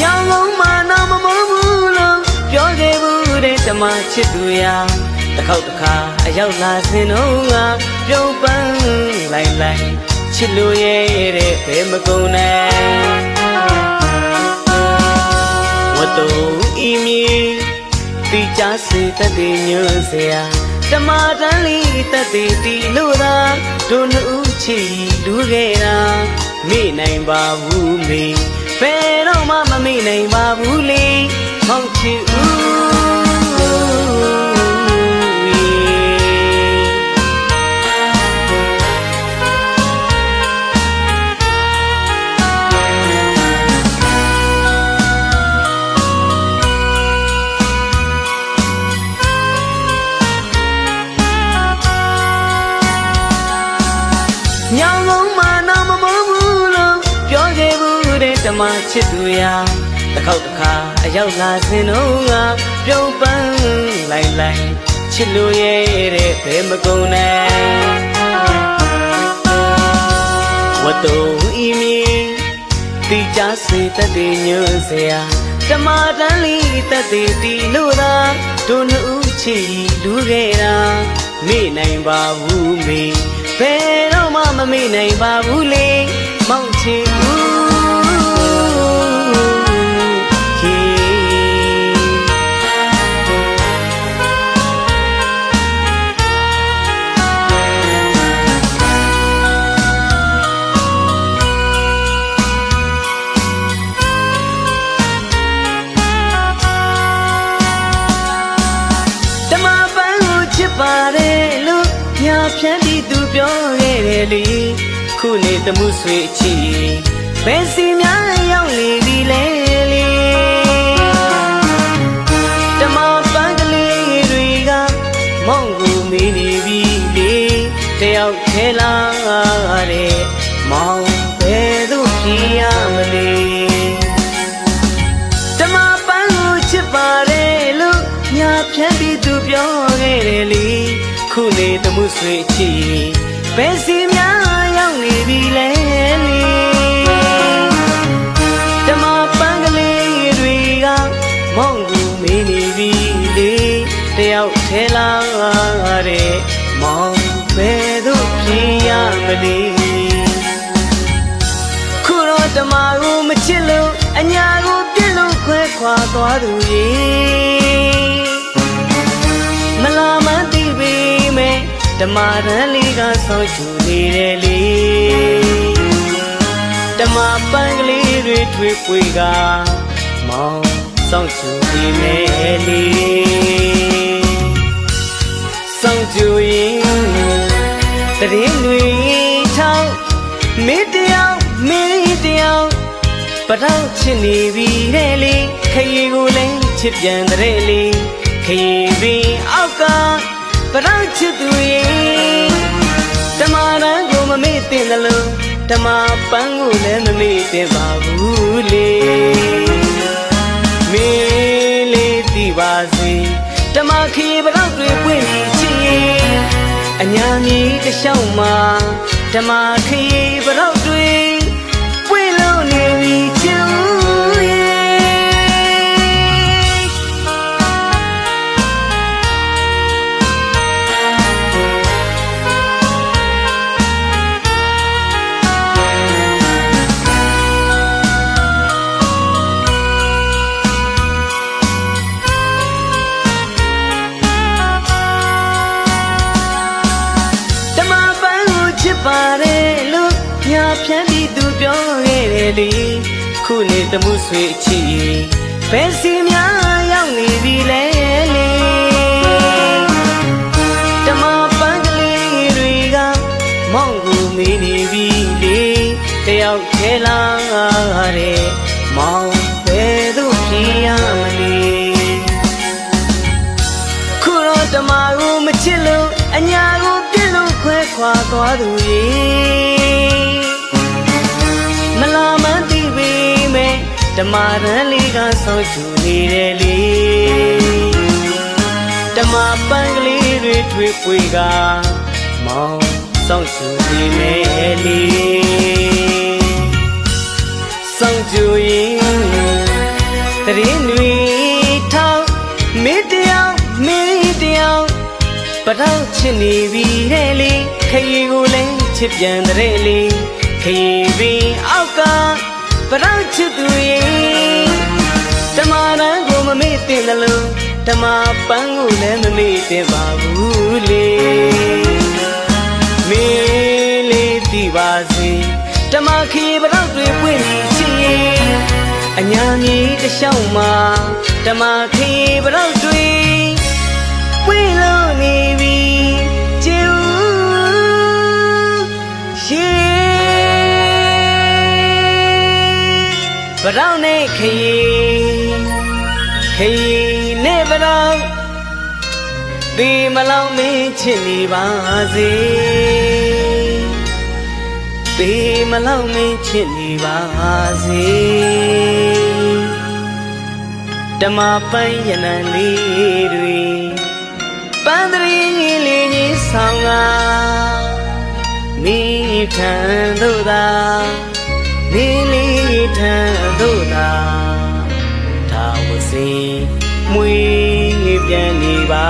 ညောင်လုံးမာနာမမုန်းဘူးလို့ပြောခဲ့ဘူးတဲ့ဓမ္မချစ်သူရာတစ်ခေါက်တစ်ခါအရောက်လာစင်တော့ငါပြုံးပန်းလိုက်လိုက်ချစ်လို့ရဲ့တဲ့ဘယ်မကုန်နိုင်ဝတ်တူဤမီတီချစေတတ်တဲ့ညွှန်စရာဓမ္မတန်လီတတ်တဲ့တီလို့သာတို့နှုတ်ချီလူခဲ့တာမိနိုင်ပါဘူးမေ ဘယ်တော့မှမမိနိုင်ပါဘူးလေမောင်ချီဦး မ္မချစ်သူရာတစ်ခေါက်တစ်ခါအရောက်လာစင်တော့ငါပြုံးပန်းလိုက်လိုက်ချစ်လို့ရဲ့တဲ့ဘယ်မကုန်နိုင်ဝတ်တူဤမီတီချစေတတ်တဲ့ညွှန်စရာဓမ္မတန်လီတတ်တဲ့တီလို့သာတို့နှုတ်ချီလူခဲ့တာမိနိုင်ပါဘူးမေဘယ်တော့မှမမိနိုင်ပါဘူးလေမောင်ချီ ပြီးသူပြောခဲ့တယ်လေခုနေတမှုဆွေအချီဘယ်စီများရောက်နေပြီလဲလေဓမ္မပန်းကလေးတွေကမောင်ကိုမေးနေပြီလေတယောက်ထဲလာတဲ့မော ဆွေချီဘယ်စီများရောက်နေပြီလဲလေဓမ္မပန်းကလေးတွေကမောင်ကူမေးနေပြီလေတယောက်ထဲလာတဲ့မောင်ဘယ်သို့ဖြစ်ရမလဲခုတော့တမကိုမချစ်လို့အညာကိုပြစ်လို့ခွဲခွာသွားသူရေ မဲ့ဓမ္မရန်လေးကဆောင်းချူနေတယ်လေဓမ္မပန်းကလေးတွေထွေးပွေကမောင်ဆောင်းချူနေမယ်လေဆောင်းချူရင်တရင်တွေထောက်မေတ္တယောက်မေတ္တယောက်ပထောက်ချစ်နေပြီတဲ့လေခရီးကိုလည်းချစ်ပြန်တဲ့လေခရီးပင်အောက်က ပထောက်ချစ်သူရဲ့ဓမ္မရန်ကိုမမေ့တင်တယ်လို့ဓမ္မပန်းကိုလည်းမမေ့တင်ပါဘူးလေမင်းလေးသိပါစေဓမ္မခရီးပထောက်တွေပွင့်နေချစ်ရင်အညာမီတစ်လျှောက်မှာဓမ္မခရီးပထောက် ဖြန်းပြီးသူပြောခဲ့တယ်လေခုနေတမှုဆွေအချီဘယ်စီများရောက်နေပြီလဲလေဓမ္မပန်းကလေးတွေကမောင်ကိုမေးနေပြီလေတယောက်ထဲလာတဲ့မောင်ဘယ်သို့ဖြစ်ရမလဲခုတော့တမကိုမချစ်လို့အညာကိုပြစ်လို့ခွဲခွာသွားသူရေ ဓမ္မရန်လေးကဆောင်းချူနေတယ်လေဓမ္မပန်းကလေးတွေထွေးပွေကမောင်ဆောင်းချူနေမယ်လေစောင့်ကြရင်တရင်တွေထောင်းမင်းတယောက်မင်းတယောက်ပတောက်ချစ်နေပြီတဲ့လေခရီးကိုလည်းချစ်ပြန်တဲ့လေခရီးပင်အောက်က ပတောက်ချစ်သူရဲ့တမန်တန်ကိုမမေ့တင်တယ်လို့တမပန်းကိုလည်းမမေ့တင်ပါဘူးလေမင်းလေးတည်ပါစေတမခီပတော့တွေပွင့်နေချင်ရင်အညာမြေတစ်လျှောက်မှာတမခီပတော့တွေ ပတော့နဲ့ခရီခရီနဲ့ပတော့ဒီမလောင်မင်းချစ်နေပါစေဒီမလောင်မင်းချစ်နေပါစေဓမ္မပန်းရနံလေးတွေပန်းတရင်ကြီးလေးကြီးဆောင်ကမိထံသို့သာမိလေးထံ တို့သာသာဝစီမွေးပြန်နေပါ